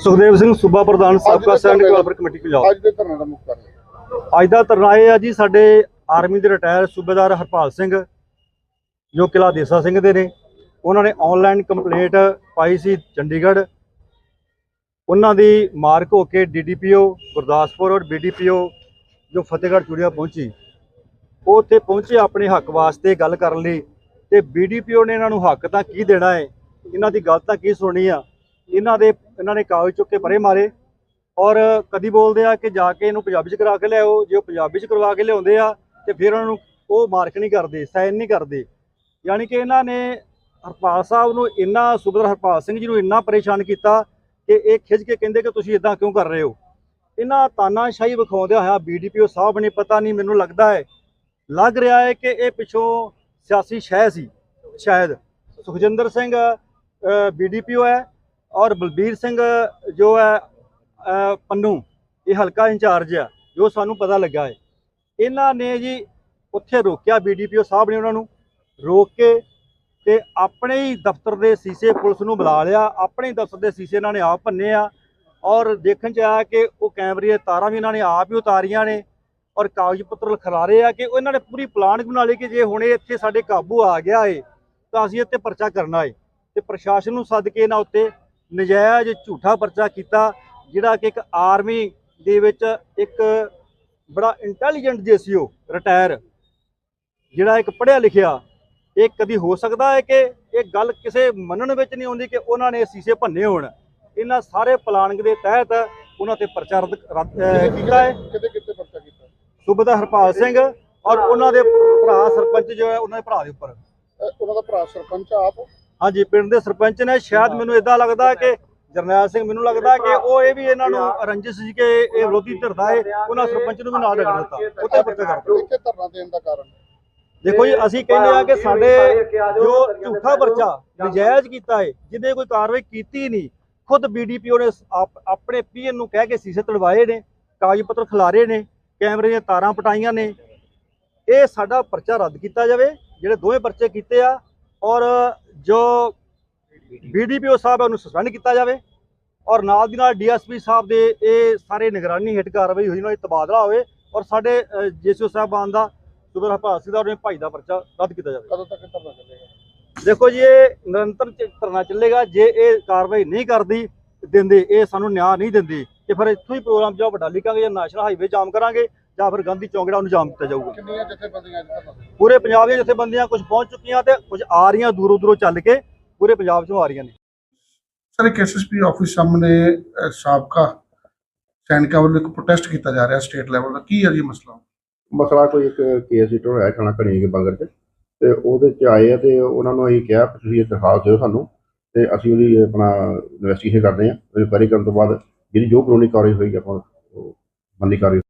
ਸੁਖਦੇਵ ਸਿੰਘ ਸੂਬਾ ਪ੍ਰਧਾਨ ਸਾਬਕਾ ਸੈਨਿਕ ਵੈਲਫੇਅਰ ਕਮੇਟੀ ਪੰਜਾਬ ਅੱਜ ਦੇ ਧਰਨੇ ਦਾ ਮੁੱਖ ਕਾਰਨ ਅੱਜ ਦਾ ਧਰਨਾ ਇਹ ਆ ਜੀ ਸਾਡੇ ਆਰਮੀ ਦੇ ਰਿਟਾਇਰ ਸੂਬੇਦਾਰ ਹਰਪਾਲ ਸਿੰਘ ਜੋ ਕਿਲਾ ਦੇਸਾ ਸਿੰਘ ਦੇ ਨੇ ਉਹਨਾਂ ਨੇ ਆਨਲਾਈਨ ਕੰਪਲੇਂਟ ਪਾਈ ਸੀ ਚੰਡੀਗੜ੍ਹ। ਉਹਨਾਂ ਦੀ ਮਾਰਕ ਹੋ ਕੇ ਡੀਡੀਪੀਓ ਗੁਰਦਾਸਪੁਰ ਔਰ ਬੀਡੀਪੀਓ ਜੋ ਫਤਿਹਗੜ੍ਹ ਚੂੜੀਆਂ ਪਹੁੰਚੀ ਉਹ ਉੱਥੇ ਪਹੁੰਚੇ ਆਪਣੇ ਹੱਕ ਵਾਸਤੇ ਗੱਲ ਕਰਨ ਲਈ ਤੇ ਬੀਡੀਪੀਓ ਨੇ ਇਹਨਾਂ ਨੂੰ ਹੱਕ ਤਾਂ ਕੀ ਦੇਣਾ ਹੈ ਇਹਨਾਂ ਦੀ ਗੱਲ ਤਾਂ ਕੀ ਸੁਣਨੀ ਆ ਇਹਨਾਂ ਦੇ, ਇਹਨਾਂ ਨੇ ਕਾਗਜ਼ ਚੁੱਕ ਕੇ ਪਰੇ ਮਾਰੇ ਔਰ ਕਦੀ ਬੋਲਦੇ ਆ ਕਿ ਜਾ ਕੇ ਇਹਨੂੰ ਪੰਜਾਬੀ ਚ ਕਰਾ ਕੇ ਲਿਆਓ, ਜੇ ਉਹ ਪੰਜਾਬੀ ਚ ਕਰਵਾ ਕੇ ਲਿਆਉਂਦੇ ਆ ਤੇ ਫਿਰ ਉਹਨਾਂ ਨੂੰ ਉਹ ਮਾਰਕ ਨਹੀਂ ਕਰਦੇ, ਸਾਈਨ ਨਹੀਂ ਕਰਦੇ। ਯਾਨੀ ਕਿ ਇਹਨਾਂ ਨੇ ਹਰਪਾਲ ਸਾਹਿਬ ਨੂੰ ਇੰਨਾ ਸੁਖਦਰ ਹਰਪਾਲ ਸਿੰਘ ਜੀ ਨੂੰ ਇੰਨਾ ਪਰੇਸ਼ਾਨ ਕੀਤਾ ਕਿ ਇਹ ਖਿੱਚ ਕੇ ਕਹਿੰਦੇ ਕਿ ਤੁਸੀਂ ਇਦਾਂ ਕਿਉਂ ਕਰ ਰਹੇ ਹੋ? ਇਹਨਾਂ ਤਾਨਾਸ਼ਾਹੀ ਵਿਖਾਉਂਦਿਆਂ ਹੋਇਆ ਬੀਡੀਪੀਓ ਸਾਹਿਬ ਨੇ ਪਤਾ ਨਹੀਂ, ਮੈਨੂੰ ਲੱਗਦਾ ਹੈ, ਲੱਗ ਰਿਹਾ ਹੈ ਕਿ ਇਹ ਪਿੱਛੋਂ ਸਿਆਸੀ ਸ਼ਹਿ ਸੀ, ਸ਼ਾਇਦ। ਸੁਖਜਿੰਦਰ ਸਿੰਘ ਬੀਡੀਪੀਓ ਹੈ ਔਰ ਬਲਬੀਰ ਸਿੰਘ ਜੋ ਹੈ ਅ, ਪੰਨੂ ਇਹ ਹਲਕਾ ਇੰਚਾਰਜ ਆ ਜੋ ਸਾਨੂੰ ਪਤਾ ਲੱਗਾ ਹੈ। ਇਹਨਾਂ ਨੇ ਜੀ ਉੱਥੇ ਰੋਕਿਆ ਬੀਡੀਪੀਓ ਸਾਹਿਬ ਨੇ ਉਹਨਾਂ ਨੂੰ ਰੋਕ ਕੇ ਤੇ ਆਪਣੇ ਹੀ ਦਫ਼ਤਰ ਦੇ ਸੀਸੇ ਪੁਲਿਸ ਨੂੰ ਬੁਲਾ ਲਿਆ। ਆਪਣੇ ਹੀ ਦਫ਼ਤਰ ਦੇ ਸੀਸੇ ਇਹਨਾਂ ਨੇ ਆਪ ਭੰਨੇ ਆ ਔਰ ਦੇਖਣ ਚ ਆਇਆ ਕਿ ਉਹ ਕੈਮਰੇ ਦੀਆਂ ਤਾਰਾਂ ਵੀ ਇਹਨਾਂ ਨੇ ਆਪ ਹੀ ਉਤਾਰੀਆਂ ਨੇ ਔਰ ਕਾਗਜ਼ ਪੱਤਰ ਖਿਲਾਰੇ ਆ ਕਿ ਉਹ ਇਹਨਾਂ ਨੇ ਪੂਰੀ ਪਲਾਨ ਬਣਾ ਲਈ ਕਿ ਜੇ ਹੁਣ ਇਹ ਇੱਥੇ ਸਾਡੇ ਕਾਬੂ ਆ ਗਿਆ ਏ ਤਾਂ ਅਸੀਂ ਇੱਥੇ ਪਰਚਾ ਕਰਨਾ ਏ। ਤੇ ਪ੍ਰਸ਼ਾਸਨ ਨੂੰ ਸੱਦ ਕੇ ਇਹਨਾਂ ਉੱਤੇ ਨਜਾਇਜ਼ ਝੂਠਾ ਪਰਚਾ ਕੀਤਾ ਜਿਹੜਾ ਕਿ ਇੱਕ ਆਰਮੀ ਦੇ ਵਿੱਚ ਇੱਕ ਬੜਾ ਇੰਟੈਲੀਜੈਂਟ ਜੇਸੀਓ ਰਿਟਾਇਰ ਜਿਹੜਾ ਇੱਕ ਪੜ੍ਹਿਆ ਲਿਖਿਆ ਇਹ ਕਦੀ ਹੋ ਸਕਦਾ ਹੈ ਕਿ ਇਹ ਗੱਲ ਕਿਸੇ ਮੰਨਣ ਵਿੱਚ ਨਹੀਂ ਆਉਂਦੀ ਕਿ ਉਹਨਾਂ ਨੇ ਸੀਸੇ ਭੰਨੇ ਹੋਣ। ਇਹਨਾਂ ਸਾਰੇ ਪਲਾਨਿੰਗ ਦੇ ਤਹਿਤ ਉਹਨਾਂ ਤੇ ਪਰਚਾ ਰੱਦ ਕੀਤਾ ਹੈ। ਕਿਤੇ ਕਿਤੇ ਪਰਚਾ ਕੀਤਾ? ਸੂਬੇਦਾਰ ਹਰਪਾਲ ਸਿੰਘ ਔਰ ਉਹਨਾਂ ਦੇ ਭਰਾ ਸਰਪੰਚ ਜੋ ਹੈ ਉਹਨਾਂ ਦੇ ਭਰਾ ਦੇ ਉੱਪਰ। ਉਹਨਾਂ ਦਾ ਭਰਾ ਸਰਪੰਚ ਆਪ? ਹਾਂਜੀ ਪਿੰਡ ਦੇ ਸਰਪੰਚ ਨੇ ਸ਼ਾਇਦ ਮੈਨੂੰ ਇਦਾਂ ਲੱਗਦਾ ਕਿ ਜਰਨੈਲ ਸਿੰਘ ਮੈਨੂੰ ਲੱਗਦਾ ਕਿ ਉਹ ਇਹ ਵੀ ਇਹਨਾਂ ਨੂੰ ਰੰਜਿਸ਼ ਸੀ ਕਿ ਇਹ ਵਿਰੋਧੀ ਧਿਰਦਾ ਹੈ ਉਹਨਾਂ ਸਰਪੰਚ ਨੂੰ ਵੀ ਨਾਲ ਰਗੜ ਦਿੱਤਾ ਉੱਤੇ ਪਰਚਾ ਕਰ ਇੱਥੇ ਧਰਨਾ ਦੇਣ ਦਾ ਕਾਰਨ? ਦੇਖੋ ਜੀ ਅਸੀਂ ਕਹਿੰਦੇ ਆ ਕਿ ਸਾਡੇ ਜੋ ਝੂਠਾ ਪਰਚਾ ਨਜਾਇਜ਼ ਕੀਤਾ ਹੈ ਜਿਹਦੇ ਕੋਈ ਕਾਰਵਾਈ ਕੀਤੀ ਨਹੀਂ ਖੁਦ ਬੀਡੀਪੀਓ ਨੇ ਆਪ- ਆਪਣੇ ਪੀਐਨ ਨੂੰ ਕਹਿ ਕੇ ਸੀਸੇ ਤੜਵਾਏ ਨੇ ਕਾਗਜ਼ ਪੱਤਰ ਖਿਲਾਰੇ ਨੇ ਕੈਮਰੇ ਦੀਆਂ ਤਾਰਾਂ ਪਟਾਈਆਂ ਨੇ। ਇਹ ਸਾਡਾ ਪਰਚਾ ਰੱਦ ਕੀਤਾ ਜਾਵੇ ਜਿਹੜੇ ਦੋਵੇਂ ਪਰਚੇ ਕੀਤੇ ਆ ਔਰ ਜੋ ਬੀਡੀਪੀਓ ਸਾਹਿਬ ਉਹਨੂੰ ਸਸਪੈਂਡ ਕੀਤਾ ਜਾਵੇ ਔਰ ਨਾਲ ਦੀ ਨਾਲ ਡੀਐਸਪੀ ਸਾਹਿਬ ਦੇ ਇਹ ਸਾਰੇ ਨਿਗਰਾਨੀ ਹੇਠ ਕਾਰਵਾਈ ਹੋਈ ਦਾ ਤਬਾਦਲਾ ਹੋਵੇ ਔਰ ਸਾਡੇ ਜੀਸੀਓ ਸਾਹਿਬਾਨ ਦਾ ਸੁਬਰ ਹਰਪਾਲ ਸਿੰਘ ਦਾ ਉਹਨੇ ਭਾਈ ਦਾ ਪਰਚਾ ਰੱਦ ਕੀਤਾ ਜਾਵੇ। ਕਦੋਂ ਤੱਕ ਧਰਨਾ ਚੱਲੇਗਾ? ਦੇਖੋ ਜੀ ਇਹ ਨਿਰੰਤਰ ਧਰਨਾ ਚੱਲੇਗਾ ਜੇ ਇਹ ਕਾਰਵਾਈ ਨਹੀਂ ਕਰਦੀ ਦਿੰਦੇ ਇਹ ਸਾਨੂੰ ਨਿਆਂ ਨਹੀਂ ਦਿੰਦੀ ਤੇ ਫਿਰ ਇੱਥੋਂ ਹੀ ਪ੍ਰੋਗਰਾਮ ਜਾਂ ਵੱਡਾ ਲਿਖਾਂਗੇ ਜਾਂ ਨੈਸ਼ਨਲ ਹਾਈਵੇ ਜਾਮ ਕਰਾਂਗੇ ਜਾਂ ਫਿਰ ਗਾਂਧੀ ਚੌਂਕੜਾ ਉਹਨੂੰ ਜਾਮ ਕੀਤਾ ਜਾਊਗਾ। ਕਿੰਨੀਆਂ ਜਥੇਬੰਦੀਆਂ ਅੱਜ ਧਰਨਾ ਦੇ ਪੂਰੇ ਪੰਜਾਬ ਦੀਆਂ ਜਥੇਬੰਦੀਆਂ ਕੁਝ ਪਹੁੰਚ ਚੁੱਕੀਆਂ ਤੇ ਕੁਝ ਆ ਰਹੀਆਂ ਦੂਰੋਂ ਦੂਰੋਂ ਚੱਲ ਕੇ ਪੂਰੇ ਪੰਜਾਬ ਚੋਂ ਆ ਰਹੀਆਂ ਨੇ। ਸਰ ਇੱਕ ਐਸਐਸਪੀ ਆਫਿਸ ਸਾਹਮਣੇ ਸਾਬਕਾ ਸੈਨਿਕਾਂ ਵੱਲੋਂ ਇੱਕ ਪ੍ਰੋਟੈਸਟ ਕੀਤਾ ਜਾ ਰਿਹਾ ਸਟੇਟ ਲੈਵਲ ਦਾ। ਕੀ ਹੈ ਜੀ ਮਸਲਾ? ਮਸਲਾ ਕੋਈ ਇੱਕ ਕੇਸ ਹਿੱਟ ਹੋਇਆ ਥਾਣਾ ਘਣੀ ਕੇ ਬੰਗਰ ਚ ਤੇ ਉਹਦੇ ਚ ਆਏ ਆ ਤੇ ਉਹਨਾਂ ਨੂੰ ਅਸੀਂ ਕਿਹਾ ਕਿ ਤੁਸੀਂ ਇਹ ਦਰਖਾਸਤ ਦਿਓ ਸਾਨੂੰ ਤੇ ਅਸੀਂ ਉਹਦੀ ਆਪਣਾ ਇਨਵੈਸਟੀਗੇਸ਼ਨ ਕਰਦੇ ਹਾਂ। ਇਨਕੁਆਇਰੀ ਕਰਨ ਤੋਂ ਬਾਅਦ ਜਿਹੜੀ ਜੋ ਕਾਨੂੰਨੀ ਕਾਰਵਾਈ ਹੋਈ ਆਪਾਂ ਉਹ ਬੰਦੀ ਕਾਰਵਾਈ